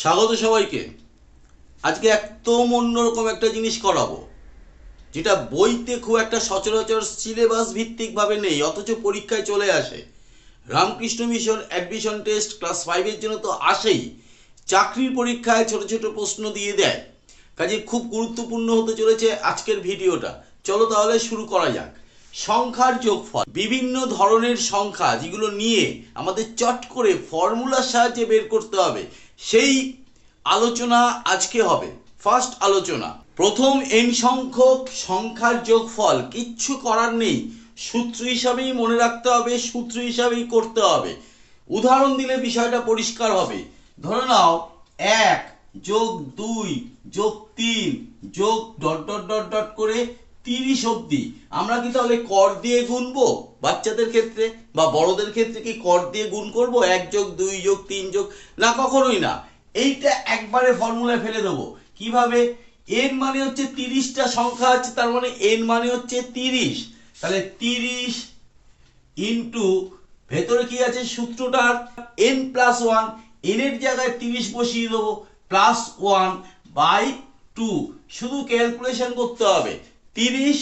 স্বাগত সবাইকে। আজকে একদম অন্যরকম একটা জিনিস করাবো, যেটা বইতে খুব একটা সচরাচর সিলেবাস ভিত্তিকভাবে নেই, অথচ পরীক্ষায় চলে আসে। Ramakrishna mission admission test class ফাইভের জন্য তো আসেই, চাকরির পরীক্ষায় ছোট ছোট প্রশ্ন দিয়ে দেয়। কাজে খুব গুরুত্বপূর্ণ হতে চলেছে আজকের ভিডিওটা। চলো তাহলে শুরু করা যাক। সংখ্যার যোগফল। বিভিন্ন ধরনের সংখ্যা যেগুলো নিয়ে আমাদের চট করে ফর্মুলার সাহায্যে বের করতে হবে। সেই আলোচনা আজকে হবে। ফার্স্ট আলোচনা। প্রথম এন সংখ্যক সংখ্যার যোগফল কিচ্ছু করার নেই। সূত্র হিসাবেই মনে রাখতে হবে, সূত্র হিসাবেই করতে হবে। উদাহরণ দিলে বিষয়টা পরিষ্কার হবে। ধরে নাও, এক যোগ দুই যোগ তিন যোগ ডট ডট ডট ডট করে তিরিশ অবধি। আমরা কি তাহলে কর দিয়ে গুনবো বাচ্চাদের ক্ষেত্রে? বা বড়দের ক্ষেত্রে কি কর দিয়ে গুণ করব? এক যোগ, দুই যোগ, তিন যোগ? না, কখনোই না। এইটা একবারে ফর্মুলায় ফেলে দেবো। কীভাবে? এন মানে হচ্ছে তিরিশটা সংখ্যা আছে, তার মানে এন মানে হচ্ছে তিরিশ। তাহলে তিরিশ ইন্টু ভেতরে কি আছে? সূত্রটার এন প্লাস ওয়ান এন এর জায়গায় তিরিশ বসিয়ে দেবো প্লাস ওয়ান বাই টু শুধু ক্যালকুলেশন করতে হবে। তিরিশ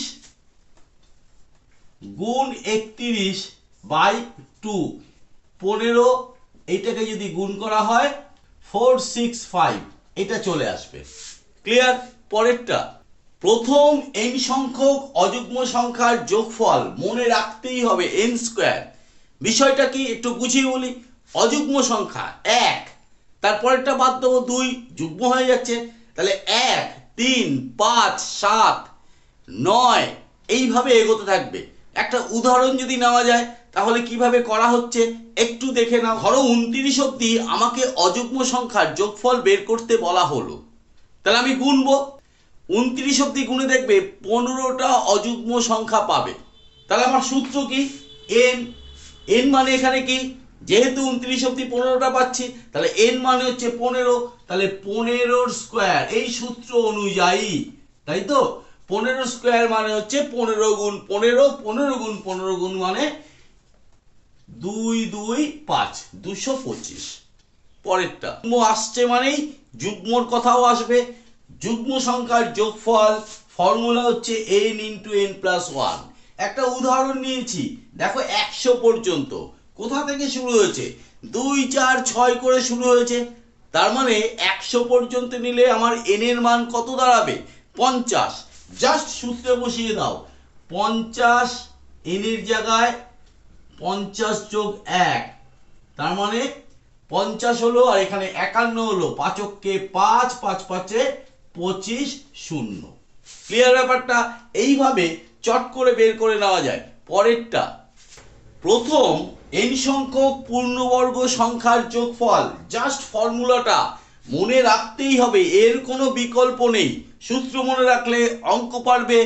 গুণ একত্রিশ বাই টু। পনেরো এইটাকে যদি গুণ করা হয়, ফোর, সিক্স, ফাইভ, এটা চলে আসবে। ক্লিয়ার? পরেরটা। প্রথম এন সংখ্যক অযুগ্ম সংখ্যার যোগফল মনে রাখতেই হবে এন স্কোয়ার বিষয়টা কি একটু বুঝিয়ে বলি? অযুগ্ম সংখ্যা, এক। তারপরেরটা বাদ দেবো দুই, যুগ্ম হয়ে যাচ্ছে। তাহলে এক, তিন, পাঁচ, সাত নয়, এইভাবে এগোতে থাকবে। একটা উদাহরণ যদি নেওয়া যায়, তাহলে কীভাবে করা হচ্ছে? একটু দেখে নাও। ধরো উনত্রিশ অব্দি আমাকে অযুগ্ম সংখ্যার যোগফল বের করতে বলা হলো। তাহলে আমি গুনবো। উনত্রিশ অব্দি গুণে দেখবে পনেরোটা অযুগ্ম সংখ্যা পাবে। তাহলে আমার সূত্র কি? এন এন মানে এখানে কি? যেহেতু উনত্রিশ অব্দি পনেরোটা পাচ্ছি, তাহলে এন মানে হচ্ছে পনেরো। তাহলে পনেরোর স্কোয়ার এই সূত্র অনুযায়ী, তাই তো? পনেরো স্কোয়ার মানে হচ্ছে পনেরো গুণ পনেরো পনেরো গুণ পনেরো গুণ মানে দুই দুই, পাঁচ, দুশো পঁচিশ। পরেরটা, যুগ্ম আসছে মানেই যুগ্মর কথাও আসবে। যুগ্ম সংখ্যার যোগফল ফর্মুলা হচ্ছে N into N plus one একটা উদাহরণ নিয়েছি, দেখো একশো পর্যন্ত। কোথা থেকে শুরু হয়েছে? দুই, চার, ছয় করে শুরু হয়েছে। তার মানে একশো পর্যন্ত নিলে আমার এন এর মান কত দাঁড়াবে? পঞ্চাশ। জাস্ট সূত্রে বসিয়ে দাও। পঞ্চাশ এনের জায়গায় পঞ্চাশ যোগ এক। তার মানে পঞ্চাশ হলো আর এখানে একান্ন হলো। পাঁচককে পাঁচ পাঁচ পাঁচে পঁচিশ শূন্য। ক্লিয়ার ব্যাপারটা? এইভাবে চট করে বের করে নেওয়া যায়। পরেরটা, প্রথম এন সংখ্যক পূর্ণবর্গ সংখ্যার যোগফল। জাস্ট ফর্মুলাটা মনে রাখতেই হবে, এর কোনো বিকল্প নেই। সূত্র মনে রাখলে অঙ্ক পারবে,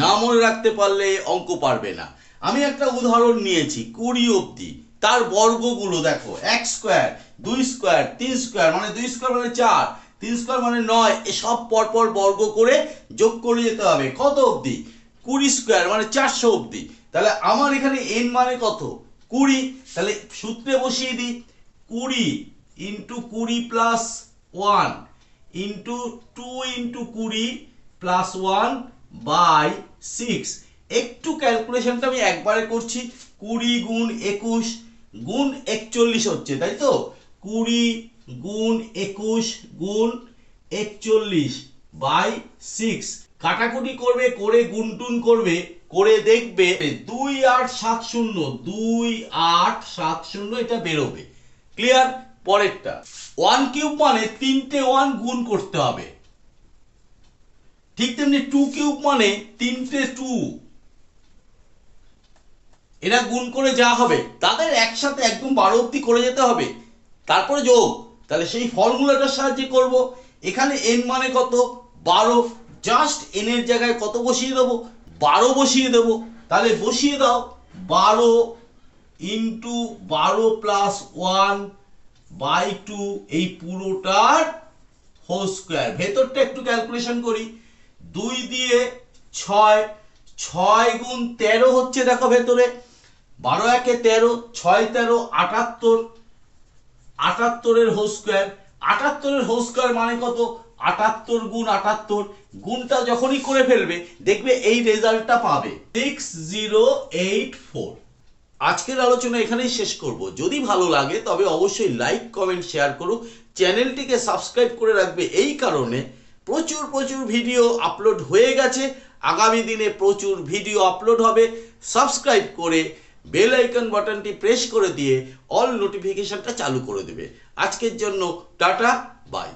না মনে রাখতে পারলে অঙ্ক পারবে না। আমি একটা উদাহরণ নিয়েছি, কুড়ি অবধি। তার বর্গগুলো দেখো, এক স্কোয়ার দুই স্কোয়ার তিন স্কোয়ার মানে দুই স্কোয়ার মানে চার, তিন স্কোয়ার মানে নয়, এসব পরপর বর্গ করে যোগ করে যেতে হবে। কত অবধি? কুড়ি স্কোয়ার মানে চারশো অবধি। তাহলে আমার এখানে এন মানে কত? কুড়ি। তাহলে সূত্রে বসিয়ে দিই, কুড়ি ইন্টু কুড়ি plus one into two into কুড়ি প্লাস ওয়ান বাই সিক্স একটু ক্যালকুলেশনটা আমি একবারে করছি। কুড়ি গুণ একুশ গুণ একচল্লিশ হচ্ছে, তাই তো? কুড়ি গুণ একুশ গুণ একচল্লিশ বাই সিক্স কাটাকুটি করবে, করে গুনটুন করবে, করে দেখবে দুই আট সাত শূন্য, দুই আট সাত শূন্য এটা বেরোবে। ক্লিয়ার পরেরটা ওয়ান কিউব মানে তিনটে ওয়ান গুণ করতে হবে। ঠিক তেমনি টু কিউব মানে তিনটে টু এরা গুণ করে যা হবে, তাদের একসাথে একদম বারো অব্দি করে যেতে হবে। তারপরে যোগ, তাহলে সেই ফর্মুলাটার সাহায্যে করব। এখানে এন মানে কত? বারো। জাস্ট এন এর জায়গায় কত বসিয়ে দেবো? বারো বসিয়ে দেবো। তাহলে বসিয়ে দাও, বারো ইন্টু বারো প্লাস ওয়ান বাই টু এই পুরোটার হোল স্কোয়ার ভেতরটা একটু ক্যালকুলেশন করি। দুই দিয়ে ছয় ছয় গুণ তেরো হচ্ছে দেখো ভেতরে। বারো একে তেরো, ছয় তেরো, আটাত্তর। আটাত্তরের হোল স্কোয়ার আটাত্তরের হোল স্কোয়ার মানে কত? আটাত্তর গুণ আটাত্তর। গুণটা যখনই করে ফেলবে, দেখবে এই রেজাল্টটা পাবে। সিক্স জিরো এইট ফোর আজকের আলোচনা এখানেই শেষ করব। যদি ভালো লাগে, তবে অবশ্যই লাইক কমেন্ট শেয়ার করো চ্যানেলটিকে সাবস্ক্রাইব করে রাখবে এই কারণে প্রচুর প্রচুর ভিডিও আপলোড হয়ে গেছে। আগামী দিনে প্রচুর ভিডিও আপলোড হবে। সাবস্ক্রাইব করে বেল আইকন বাটনটি প্রেস করে দিয়ে অল নোটিফিকেশনটা চালু করে দেবে। আজকের জন্য টাটা বাই